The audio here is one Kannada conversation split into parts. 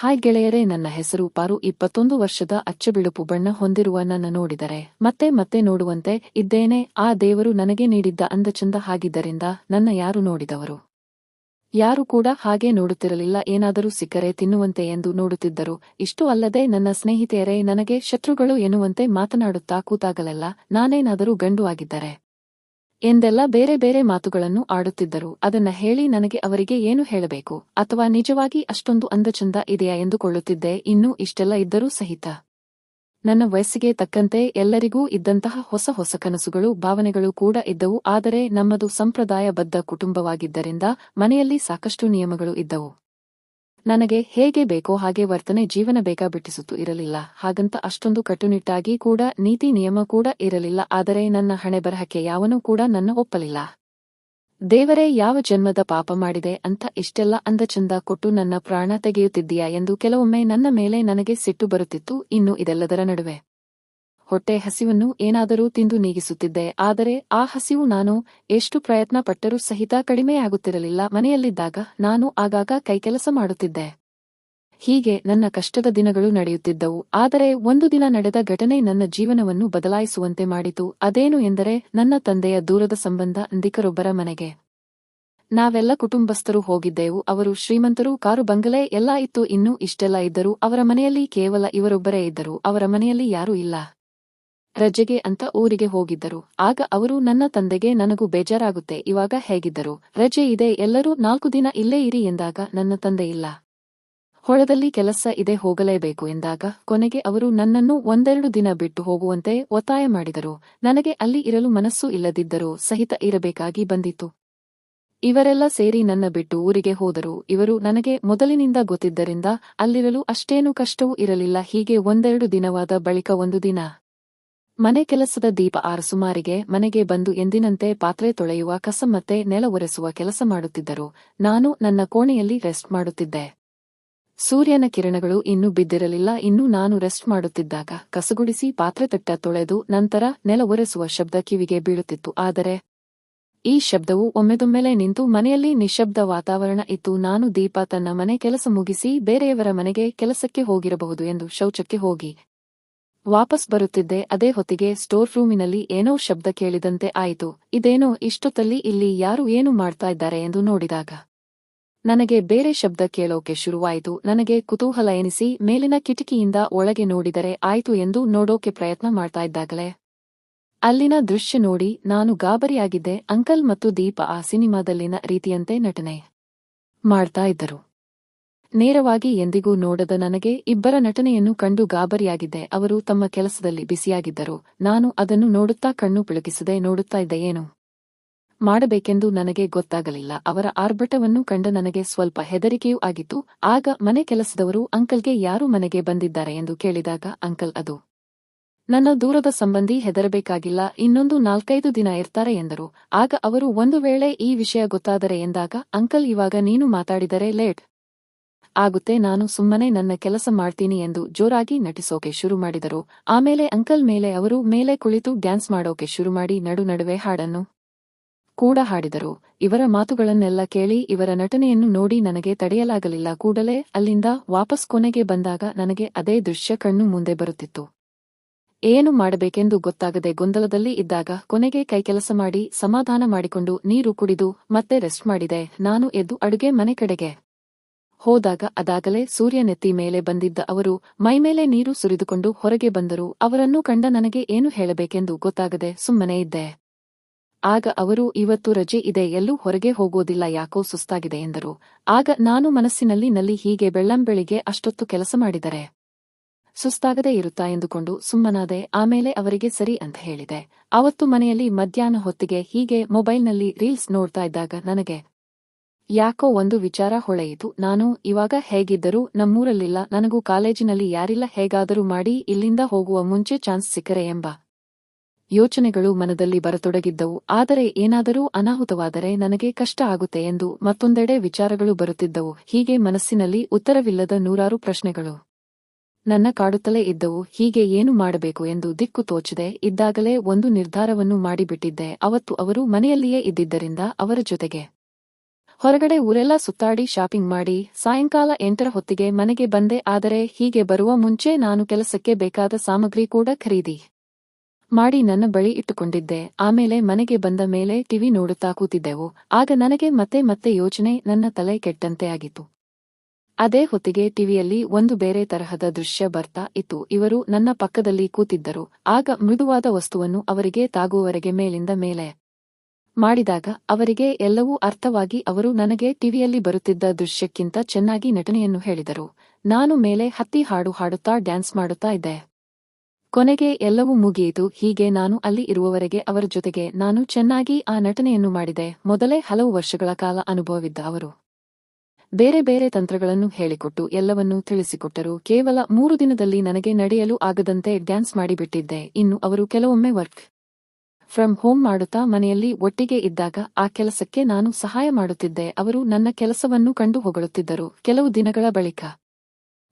ಹಾಯ್ ಗೆಳೆಯರೇ, ನನ್ನ ಹೆಸರು ಪಾರು. ಇಪ್ಪತ್ತೊಂದು ವರ್ಷದ ಅಚ್ಚಬಿಳುಪು ಬಣ್ಣ ಹೊಂದಿರುವ ನನ್ನ ನೋಡಿದರೆ, ಮತ್ತೆ ಮತ್ತೆ ನೋಡುವಂತೆ ಇದ್ದೇನೆ. ಆ ದೇವರು ನನಗೆ ನೀಡಿದ್ದ ಅಂದಚಂದ ಹಾಗಿದ್ದರಿಂದ ನನ್ನ ಯಾರು ನೋಡಿದವರು? ಯಾರು ಕೂಡ ಹಾಗೆ ನೋಡುತ್ತಿರಲಿಲ್ಲ. ಏನಾದರೂ ಸಿಕ್ಕರೆ ತಿನ್ನುವಂತೆ ಎಂದು ನೋಡುತ್ತಿದ್ದರು. ಇಷ್ಟು ಅಲ್ಲದೆ ನನ್ನ ಸ್ನೇಹಿತೆಯರೇ, ನನಗೆ ಶತ್ರುಗಳು ಎನ್ನುವಂತೆ ಮಾತನಾಡುತ್ತಾ ಕೂತಾಗಲೆಲ್ಲ ನಾನೇನಾದರೂ ಗಂಡು ಆಗಿದ್ದರೆ ಎಂದೆಲ್ಲ ಬೇರೆ ಬೇರೆ ಮಾತುಗಳನ್ನು ಆಡುತ್ತಿದ್ದರು, ಅದನ್ನ ಹೇಳಿ ನನಗೆ ಅವರಿಗೆ ಏನು ಹೇಳಬೇಕು? ಅಥವಾ ನಿಜವಾಗಿ ಅಷ್ಟೊಂದು ಅಂದಚಂದ ಇದೆಯಾ ಎಂದುಕೊಳ್ಳುತ್ತಿದ್ದೆ, ಇನ್ನೂ ಇಷ್ಟೆಲ್ಲ ಇದ್ದರೂ ಸಹಿತ. ನನ್ನ ವಯಸ್ಸಿಗೆ ತಕ್ಕಂತೆ ಎಲ್ಲರಿಗೂ ಇದ್ದಂತಹ ಹೊಸ ಹೊಸ ಕನಸುಗಳು, ಭಾವನೆಗಳು ಕೂಡ ಇದ್ದವು, ಆದರೆ ನಮ್ಮದು ಸಂಪ್ರದಾಯಬದ್ಧ ಕುಟುಂಬವಾಗಿದ್ದರಿಂದ ಮನೆಯಲ್ಲಿ ಸಾಕಷ್ಟು ನಿಯಮಗಳು ಇದ್ದವು. ನನಗೆ ಹೇಗೆ ಬೇಕೋ ಹಾಗೆ ವರ್ತನೆ ಜೀವನ ಬೇಕಾ ಬಿಟ್ಟಿಸುತ್ತು ಇರಲಿಲ್ಲ. ಹಾಗಂತ ಅಷ್ಟೊಂದು ಕಟ್ಟುನಿಟ್ಟಾಗಿ ಕೂಡ, ನೀತಿ, ನಿಯಮ ಕೂಡ ಇರಲಿಲ್ಲ. ಆದರೆ ನನ್ನ ಹಣೆ ಬರಹಕ್ಕೆ ಯಾವನೂ ಕೂಡ ನನ್ನ ಒಪ್ಪಲಿಲ್ಲ. ದೇವರೇ, ಯಾವ ಜನ್ಮದ ಪಾಪ ಮಾಡಿದೆ ಅಂತ ಇಷ್ಟೆಲ್ಲ ಅಂದಚಂದ ಕೊಟ್ಟು ನನ್ನ ಪ್ರಾಣ ತೆಗೆಯುತ್ತಿದ್ದೀಯಾ ಎಂದು ಕೆಲವೊಮ್ಮೆ ನನ್ನ ಮೇಲೆ ನನಗೆ ಸಿಟ್ಟು ಬರುತ್ತಿತ್ತು. ಇನ್ನು ಇದೆಲ್ಲದರ ನಡುವೆ ಹೊಟ್ಟೆ ಹಸಿವನ್ನು ಏನಾದರೂ ತಿಂದು ನೀಗಿಸುತ್ತಿದ್ದೆ. ಆದರೆ ಆ ಹಸಿವು ನಾನು ಎಷ್ಟು ಪ್ರಯತ್ನ ಪಟ್ಟರೂ ಸಹಿತ ಕಡಿಮೆಯಾಗುತ್ತಿರಲಿಲ್ಲ. ಮನೆಯಲ್ಲಿದ್ದಾಗ ನಾನು ಆಗಾಗ ಕೈಕೆಲಸ ಮಾಡುತ್ತಿದ್ದೆ. ಹೀಗೆ ನನ್ನ ಕಷ್ಟದ ದಿನಗಳು ನಡೆಯುತ್ತಿದ್ದವು. ಆದರೆ ಒಂದು ದಿನ ನಡೆದ ಘಟನೆ ನನ್ನ ಜೀವನವನ್ನು ಬದಲಾಯಿಸುವಂತೆ ಮಾಡಿತು. ಅದೇನು ಎಂದರೆ ನನ್ನ ತಂದೆಯ ದೂರದ ಸಂಬಂಧ ಅಂದಿಕರೊಬ್ಬರ ಮನೆಗೆ. ನಾವೆಲ್ಲ ಕುಟುಂಬಸ್ಥರು ಹೋಗಿದ್ದೆವು. ಅವರು ಶ್ರೀಮಂತರು, ಕಾರು, ಬಂಗಲೆ ಎಲ್ಲಾ ಇತ್ತು. ಇನ್ನೂ ಇಷ್ಟೆಲ್ಲ ಇದ್ದರು ಅವರ ಮನೆಯಲ್ಲಿ ಕೇವಲ ಇವರೊಬ್ಬರೇ ಇದ್ದರು. ಅವರ ಮನೆಯಲ್ಲಿ ಯಾರೂ ಇಲ್ಲ. ರಜೆಗೆ ಅಂತ ಊರಿಗೆ ಹೋಗಿದ್ದರು. ಆಗ ಅವರು, ನನ್ನ ತಂದೆಗೆ ನನಗೂ ಬೇಜಾರಾಗುತ್ತೆ. ಇವಾಗ ಹೇಗಿದ್ದರು? ರಜೆ ಇದೆ. ಎಲ್ಲರೂ ನಾಲ್ಕು ದಿನ ಇಲ್ಲೇ ಇರಿ ಎಂದಾಗ, ನನ್ನ ತಂದೆ ಇಲ್ಲ. ಹೊಳದಲ್ಲಿ ಕೆಲಸ ಇದೆ. ಹೋಗಲೇಬೇಕು ಎಂದಾಗ, ಕೊನೆಗೆ ಅವರು, ನನ್ನನ್ನು ಒಂದೆರಡು ದಿನ ಬಿಟ್ಟು ಹೋಗುವಂತೆ ಒತ್ತಾಯ ಮಾಡಿದರು. ನನಗೆ ಅಲ್ಲಿ ಇರಲು ಮನಸ್ಸು ಇಲ್ಲದಿದ್ದರೂ ಸಹಿತ ಇರಬೇಕಾಗಿ ಬಂದಿತು ಇವರೆಲ್ಲ ಸೇರಿ ನನ್ನ ಬಿಟ್ಟು ಊರಿಗೆ ಹೋದರು. ಇವರು ನನಗೆ ಮೊದಲಿನಿಂದ ಗೊತ್ತಿದ್ದರಿಂದ, ಅಲ್ಲಿರಲು ಅಷ್ಟೇನೂ ಕಷ್ಟವೂ ಇರಲಿಲ್ಲ. ಹೀಗೆ ಒಂದೆರಡು ದಿನವಾದ ಬಳಿಕ ಒಂದು ದಿನ ಮನೆ ಕೆಲಸದ ದೀಪ ಆರು ಸುಮಾರಿಗೆ ಮನೆಗೆ ಬಂದು ಎಂದಿನಂತೆ ಪಾತ್ರೆ ತೊಳೆಯುವ ಕಸ ಮತ್ತೆ ನೆಲ ಒರೆಸುವ ಕೆಲಸ ಮಾಡುತ್ತಿದ್ದರು. ನಾನು ನನ್ನ ಕೋಣೆಯಲ್ಲಿ ರೆಸ್ಟ್ ಮಾಡುತ್ತಿದ್ದೆ. ಸೂರ್ಯನ ಕಿರಣಗಳು ಇನ್ನೂ ಬಿದ್ದಿರಲಿಲ್ಲ. ಇನ್ನೂ ನಾನು ರೆಸ್ಟ್ ಮಾಡುತ್ತಿದ್ದಾಗ ಕಸಗುಡಿಸಿ ಪಾತ್ರೆ ತಟ್ಟ ತೊಳೆದು ನಂತರ ನೆಲ ಒರೆಸುವ ಶಬ್ದ ಕಿವಿಗೆ ಬೀಳುತ್ತಿತ್ತು. ಆದರೆ ಈ ಶಬ್ದವು ಒಮ್ಮೆದೊಮ್ಮೆಲೆ ನಿಂತು ಮನೆಯಲ್ಲಿ ನಿಶಬ್ದ ವಾತಾವರಣ ಇತ್ತು. ನಾನು ದೀಪ ತನ್ನ ಮನೆ ಕೆಲಸ ಮುಗಿಸಿ ಬೇರೆಯವರ ಮನೆಗೆ ಕೆಲಸಕ್ಕೆ ಹೋಗಿರಬಹುದು ಎಂದು ಶೌಚಕ್ಕೆ ಹೋಗಿ. ವಾಪಸ್ ಬರುತ್ತಿದ್ದೆ, ಅದೇ ಹೊತ್ತಿಗೆ ಸ್ಟೋರ್ ರೂಮಿನಲ್ಲಿ ಏನೋ ಶಬ್ದ ಕೇಳಿದಂತೆ ಆಯಿತು. ಇದೇನೋ ಇಷ್ಟೊತ್ತಲ್ಲಿ ಇಲ್ಲಿ ಯಾರು ಏನು ಮಾಡ್ತಾ ಇದ್ದಾರೆ ಎಂದು ನೋಡಿದಾಗ. ನನಗೆ ಬೇರೆ ಶಬ್ದ ಕೇಳೋಕೆ ಶುರುವಾಯಿತು. ನನಗೆ ಕುತೂಹಲ ಎನಿಸಿ ಮೇಲಿನ ಕಿಟಕಿಯಿಂದ ಒಳಗೆ ನೋಡಿದರೆ ಆಯ್ತು ಎಂದು ನೋಡೋಕೆ ಪ್ರಯತ್ನ ಮಾಡ್ತಾ ಇದ್ದಾಗಲೇ. ಅಲ್ಲಿನ ದೃಶ್ಯ ನೋಡಿ ನಾನು ಗಾಬರಿಯಾಗಿದ್ದೆ. ಅಂಕಲ್ ಮತ್ತು ದೀಪ ಆ ಸಿನಿಮಾದಲ್ಲಿನ ರೀತಿಯಂತೆ ನಟನೆ ಮಾಡ್ತಾ ಇದ್ದರು. ನೇರವಾಗಿ ಎಂದಿಗೂ ನೋಡದ ನನಗೆ ಇಬ್ಬರ ನಟನೆಯನ್ನು ಕಂಡು ಗಾಬರಿಯಾಗಿದ್ದೆ. ಅವರು ತಮ್ಮ ಕೆಲಸದಲ್ಲಿ ಬಿಸಿಯಾಗಿದ್ದರು ನಾನು ಅದನ್ನು ನೋಡುತ್ತಾ ಕಣ್ಣು ಪಿಳುಕಿಸದೆ ನೋಡುತ್ತಾ ಇದ್ದೆ. ಏನು ಮಾಡಬೇಕೆಂದು ನನಗೆ ಗೊತ್ತಾಗಲಿಲ್ಲ. ಅವರ ಆರ್ಭಟವನ್ನು ಕಂಡ ನನಗೆ ಸ್ವಲ್ಪ ಹೆದರಿಕೆಯೂ ಆಗಿತ್ತು. ಆಗ ಮನೆ ಕೆಲಸದವರು, ಅಂಕಲ್ಗೆ ಯಾರು ಮನೆಗೆ ಬಂದಿದ್ದಾರೆ ಎಂದು ಕೇಳಿದಾಗ, ಅಂಕಲ್, ಅದು ನನ್ನ ದೂರದ ಸಂಬಂಧಿ ಹೆದರಬೇಕಾಗಿಲ್ಲ. ಇನ್ನೊಂದು ನಾಲ್ಕೈದು ದಿನ ಇರ್ತಾರೆ ಎಂದರು. ಆಗ ಅವರು, ಒಂದು ವೇಳೆ ಈ ವಿಷಯ ಗೊತ್ತಾದರೆ ಎಂದಾಗ, ಅಂಕಲ್, ಇವಾಗ ನೀನು ಮಾತಾಡಿದರೆ ಲೇಟ್. ಆಗುತ್ತೆ, ನಾನು ಸುಮ್ಮನೆ ನನ್ನ ಕೆಲಸ ಮಾಡ್ತೀನಿ ಎಂದು ಜೋರಾಗಿ ನಟಿಸೋಕೆ ಶುರು ಮಾಡಿದರು. ಆಮೇಲೆ ಅಂಕಲ್ ಮೇಲೆ ಅವರು ಮೇಲೆ ಕುಳಿತು ಡ್ಯಾನ್ಸ್ ಮಾಡೋಕೆ ಶುರು ಮಾಡಿ ನಡು ನಡುವೆ ಹಾಡನ್ನು ಕೂಡ ಹಾಡಿದರು. ಇವರ ಮಾತುಗಳನ್ನೆಲ್ಲ ಕೇಳಿ ಇವರ ನಟನೆಯನ್ನು ನೋಡಿ ನನಗೆ ತಡೆಯಲಾಗಲಿಲ್ಲ. ಕೂಡಲೇ ಅಲ್ಲಿಂದ ವಾಪಸ್ ಕೊನೆಗೆ ಬಂದಾಗ ನನಗೆ ಅದೇ ದೃಶ್ಯ ಕಣ್ಣು ಮುಂದೆ ಬರುತ್ತಿತ್ತು. ಏನು ಮಾಡಬೇಕೆಂದು ಗೊತ್ತಾಗದೆ ಗೊಂದಲದಲ್ಲಿ ಇದ್ದಾಗ ಕೊನೆಗೆ ಕೈಕೆಲಸ ಮಾಡಿ ಸಮಾಧಾನ ಮಾಡಿಕೊಂಡು ನೀರು ಕುಡಿದು ಮತ್ತೆ ರೆಸ್ಟ್ ಮಾಡಿದೆ. ನಾನು ಎದ್ದು ಅಡುಗೆ ಮನೆ ಕಡೆಗೆ ಹೋದಾಗ ಅದಾಗಲೇ ಸೂರ್ಯನೆತ್ತಿ ಮೇಲೆ ಬಂದಿದ್ದ ಅವರು ಮೈಮೇಲೆ ನೀರು ಸುರಿದುಕೊಂಡು ಹೊರಗೆ ಬಂದರು. ಅವರನ್ನು ಕಂಡ ನನಗೆ ಏನು ಹೇಳಬೇಕೆಂದು ಗೊತ್ತಾಗದೆ ಸುಮ್ಮನೆ ಇದ್ದೆ. ಆಗ ಅವರು, ಇವತ್ತು ರಜೆ ಇದೆ, ಎಲ್ಲೂ ಹೊರಗೆ ಹೋಗೋದಿಲ್ಲ, ಯಾಕೋ ಸುಸ್ತಾಗಿದೆ ಎಂದರು. ಆಗ ನಾನು ಮನಸ್ಸಿನಲ್ಲಿ ನಲ್ಲಿ ಹೀಗೆ ಬೆಳ್ಳಂಬೆಳಿಗ್ಗೆ ಅಷ್ಟೊತ್ತು ಕೆಲಸ ಮಾಡಿದರೆ. ಸುಸ್ತಾಗದೇ ಇರುತ್ತಾ? ಎಂದುಕೊಂಡು ಸುಮ್ಮನಾದೆ, ಆಮೇಲೆ ಅವರಿಗೆ ಸರಿ ಅಂತ ಹೇಳಿದೆ. ಅವತ್ತು ಮನೆಯಲ್ಲಿ ಮಧ್ಯಾಹ್ನ ಹೊತ್ತಿಗೆ ಹೀಗೆ ಮೊಬೈಲ್ನಲ್ಲಿ ರೀಲ್ಸ್ ನೋಡ್ತಾ ಇದ್ದಾಗ ನನಗೆ ಯಾಕೋ ಒಂದು ವಿಚಾರ ಹೊಳೆಯಿತು. ನಾನು ಇವಾಗ ಹೇಗಿದ್ದರೂ ನಮ್ಮೂರಲ್ಲಿಲ್ಲ. ನನಗೂ ಕಾಲೇಜಿನಲ್ಲಿ ಯಾರಿಲ್ಲ. ಹೇಗಾದರೂ ಮಾಡಿ ಇಲ್ಲಿಂದ ಹೋಗುವ ಮುಂಚೆ ಚಾನ್ಸ್ ಸಿಕ್ಕರೆ ಎಂಬ ಯೋಚನೆಗಳು ಮನದಲ್ಲಿ ಬರತೊಡಗಿದ್ದವು. ಆದರೆ ಏನಾದರೂ ಅನಾಹುತವಾದರೆ ನನಗೆ ಕಷ್ಟ ಆಗುತ್ತೆ ಎಂದು ಮತ್ತೊಂದೆಡೆ ವಿಚಾರಗಳು ಬರುತ್ತಿದ್ದವು. ಹೀಗೆ ಮನಸ್ಸಿನಲ್ಲಿ ಉತ್ತರವಿಲ್ಲದ ನೂರಾರು ಪ್ರಶ್ನೆಗಳು ನನ್ನ ಕಾಡುತ್ತಲೇ ಇದ್ದವು. ಹೀಗೆ ಏನು ಮಾಡಬೇಕು ಎಂದು ದಿಕ್ಕು ತೋಚದೆ. ಇದ್ದಾಗಲೇ ಒಂದು ನಿರ್ಧಾರವನ್ನು ಮಾಡಿಬಿಟ್ಟಿದ್ದೆ. ಅವತ್ತು ಅವರು ಮನೆಯಲ್ಲಿಯೇ ಇದ್ದಿದ್ದರಿಂದ ಅವರ ಜೊತೆಗೆ ಹೊರಗಡೆ ಊರೆಲ್ಲ ಸುತ್ತಾಡಿ ಶಾಪಿಂಗ್ ಮಾಡಿ ಸಾಯಂಕಾಲ ಎಂಟರ ಹೊತ್ತಿಗೆ ಮನೆಗೆ ಬಂದೆ, ಆದರೆ ಹೀಗೆ ಬರುವ ಮುಂಚೆ ನಾನು ಕೆಲಸಕ್ಕೆ ಬೇಕಾದ ಸಾಮಗ್ರಿ ಕೂಡ ಖರೀದಿ ಮಾಡಿ ನನ್ನ ಬಳಿ ಇಟ್ಟುಕೊಂಡಿದ್ದೆ. ಆಮೇಲೆ ಮನೆಗೆ ಬಂದ ಮೇಲೆ ಟಿವಿ ನೋಡುತ್ತಾ ಕೂತಿದ್ದೆವು. ಆಗ ನನಗೆ ಮತ್ತೆ ಮತ್ತೆ ಯೋಚನೆ, ನನ್ನ ತಲೆ ಕೆಟ್ಟಂತೆ ಆಗಿತ್ತು. ಅದೇ ಹೊತ್ತಿಗೆ ಟಿವಿಯಲ್ಲಿ ಒಂದು ಬೇರೆ ತರಹದ ದೃಶ್ಯ ಬರ್ತಾ ಇತ್ತು. ಇವರು ನನ್ನ ಪಕ್ಕದಲ್ಲಿ ಕೂತಿದ್ದರು. ಆಗ ಮೃದುವಾದ ವಸ್ತುವನ್ನು ಅವರಿಗೆ ತಾಗುವವರೆಗೆ ಮೇಲಿಂದ ಮೇಲೆ ಮಾಡಿದಾಗ ಅವರಿಗೆ ಎಲ್ಲವೂ ಅರ್ಥವಾಗಿ ಅವರು ನನಗೆ ಟಿವಿಯಲ್ಲಿ ಬರುತ್ತಿದ್ದ ದೃಶ್ಯಕ್ಕಿಂತ ಚೆನ್ನಾಗಿ ನಟನೆಯನ್ನು ಹೇಳಿದರು. ನಾನು ಮೇಲೆ ಹತ್ತಿ ಹಾಡು ಹಾಡುತ್ತಾ ಡ್ಯಾನ್ಸ್ ಮಾಡುತ್ತಾ ಇದ್ದೆ. ಕೊನೆಗೆ ಎಲ್ಲವೂ ಮುಗಿಯಿತು. ಹೀಗೆ ನಾನು ಅಲ್ಲಿ ಇರುವವರೆಗೆ ಅವರ ಜೊತೆಗೆ ನಾನು ಚೆನ್ನಾಗಿ ಆ ನಟನೆಯನ್ನು ಮಾಡಿದೆ. ಮೊದಲೇ ಹಲವು ವರ್ಷಗಳ ಕಾಲ ಅನುಭವವಿದ್ದ ಅವರು. ಬೇರೆ ಬೇರೆ ತಂತ್ರಗಳನ್ನು ಹೇಳಿಕೊಟ್ಟು ಎಲ್ಲವನ್ನೂ ತಿಳಿಸಿಕೊಟ್ಟರು. ಕೇವಲ ಮೂರು ದಿನದಲ್ಲಿ ನನಗೆ ನಡೆಯಲು ಆಗದಂತೆ ಡ್ಯಾನ್ಸ್ ಮಾಡಿಬಿಟ್ಟಿದ್ದೆ. ಇನ್ನು ಅವರು ಕೆಲವೊಮ್ಮೆ ವರ್ಕ್ ಫ್ರಮ್ ಹೋಮ್ ಮಾಡುತ್ತಾ ಮನೆಯಲ್ಲಿ ಒಟ್ಟಿಗೆ ಇದ್ದಾಗ ಆ ಕೆಲಸಕ್ಕೆ ನಾನು ಸಹಾಯ ಮಾಡುತ್ತಿದ್ದೆ. ಅವರು ನನ್ನ ಕೆಲಸವನ್ನು ಕಂಡು ಹೊಗಳುತ್ತಿದ್ದರು. ಕೆಲವು ದಿನಗಳ ಬಳಿಕ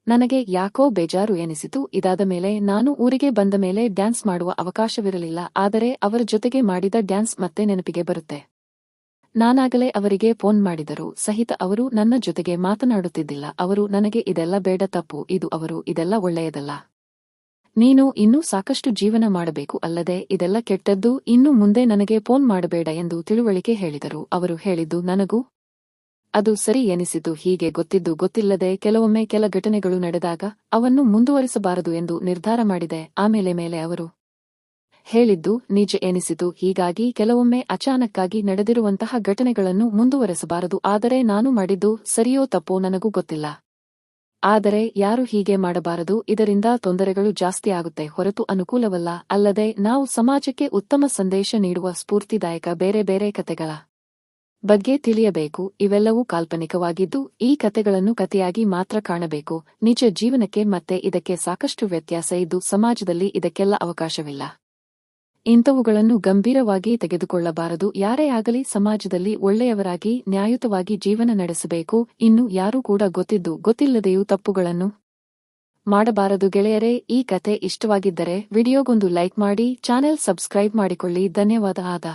ನನಗೆ ಯಾಕೋ ಬೇಜಾರು ಎನಿಸಿತು. ಇದಾದ ಮೇಲೆ ನಾನು ಊರಿಗೆ ಬಂದ ಮೇಲೆ ಡ್ಯಾನ್ಸ್ ಮಾಡುವ ಅವಕಾಶವಿರಲಿಲ್ಲ. ಆದರೆ ಅವರ ಜೊತೆಗೆ ಮಾಡಿದ ಡ್ಯಾನ್ಸ್ ಮತ್ತೆ ನೆನಪಿಗೆ ಬರುತ್ತೆ. ನಾನಾಗಲೇ ಅವರಿಗೆ ಫೋನ್ ಮಾಡಿದರು. ಸಹಿತ ಅವರು ನನ್ನ ಜೊತೆಗೆ ಮಾತನಾಡುತ್ತಿದ್ದಿಲ್ಲ. ಅವರು ನನಗೆ ಇದೆಲ್ಲ ಬೇಡ ತಪ್ಪು. ಇದು ಅವರು ಇದೆಲ್ಲ ಒಳ್ಳೆಯದಲ್ಲ. ನೀನು ಇನ್ನೂ ಸಾಕಷ್ಟು ಜೀವನ ಮಾಡಬೇಕು ಅಲ್ಲದೆ ಇದೆಲ್ಲ ಕೆಟ್ಟದ್ದು, ಇನ್ನು ಮುಂದೆ ನನಗೆ ಫೋನ್ ಮಾಡಬೇಡ ಎಂದು ತಿಳುವಳಿಕೆ ಹೇಳಿದರು. ಅವರು ಹೇಳಿದ್ದು, ನನಗೂ ಅದು ಸರಿ ಎನಿಸಿತು, ಹೀಗೆ ಗೊತ್ತಿದ್ದು ಗೊತ್ತಿಲ್ಲದೆ ಕೆಲವೊಮ್ಮೆ ಕೆಲ ಘಟನೆಗಳು ನಡೆದಾಗ ಅವನ್ನು ಮುಂದುವರಿಸಬಾರದು ಎಂದು ನಿರ್ಧಾರ ಮಾಡಿದೆ. ಆಮೇಲೆ ಮೇಲೆ ಅವರು ಹೇಳಿದ್ದು, ನಿಜ ಎನಿಸಿತು. ಹೀಗಾಗಿ ಕೆಲವೊಮ್ಮೆ ಅಚಾನಕ್ಕಾಗಿ ನಡೆದಿರುವಂತಹ ಘಟನೆಗಳನ್ನು ಮುಂದುವರೆಸಬಾರದು. ಆದರೆ ನಾನು ಮಾಡಿದ್ದು ಸರಿಯೋ ತಪ್ಪೋ ನನಗೂ ಗೊತ್ತಿಲ್ಲ. ಆದರೆ ಯಾರು ಹೀಗೆ ಮಾಡಬಾರದು? ಇದರಿಂದ ತೊಂದರೆಗಳು ಜಾಸ್ತಿ ಆಗುತ್ತೆ. ಹೊರತು ಅನುಕೂಲವಲ್ಲ. ಅಲ್ಲದೆ ನಾವು ಸಮಾಜಕ್ಕೆ ಉತ್ತಮ ಸಂದೇಶ ನೀಡುವ ಸ್ಫೂರ್ತಿದಾಯಕ ಬೇರೆ ಬೇರೆ ಕತೆಗಳ ಬಗ್ಗೆ ತಿಳಿಯಬೇಕು. ಇವೆಲ್ಲವೂ ಕಾಲ್ಪನಿಕವಾಗಿದ್ದು, ಈ ಕತೆಗಳನ್ನು ಕತೆಯಾಗಿ ಮಾತ್ರ ಕಾಣಬೇಕು. ನಿಜ ಜೀವನಕ್ಕೆ ಮತ್ತೆ ಇದಕ್ಕೆ ಸಾಕಷ್ಟು ವ್ಯತ್ಯಾಸ ಇದ್ದು, ಸಮಾಜದಲ್ಲಿ ಇದಕ್ಕೆಲ್ಲ ಅವಕಾಶವಿಲ್ಲ. ಇಂಥವುಗಳನ್ನು ಗಂಭೀರವಾಗಿ ತೆಗೆದುಕೊಳ್ಳಬಾರದು. ಯಾರೇ ಆಗಲಿ ಸಮಾಜದಲ್ಲಿ ಒಳ್ಳೆಯವರಾಗಿ ನ್ಯಾಯುತವಾಗಿ ಜೀವನ ನಡೆಸಬೇಕು. ಇನ್ನು ಯಾರೂ ಕೂಡ ಗೊತ್ತಿದ್ದು, ಗೊತ್ತಿಲ್ಲದೆಯೂ ತಪ್ಪುಗಳನ್ನು ಮಾಡಬಾರದು. ಗೆಳೆಯರೇ, ಈ ಕತೆ ಇಷ್ಟವಾಗಿದ್ದರೆ ವಿಡಿಯೋಗೊಂದು ಲೈಕ್ ಮಾಡಿ, ಚಾನೆಲ್ ಸಬ್ಸ್ಕ್ರೈಬ್ ಮಾಡಿಕೊಳ್ಳಿ. ಧನ್ಯವಾದ ಆದ.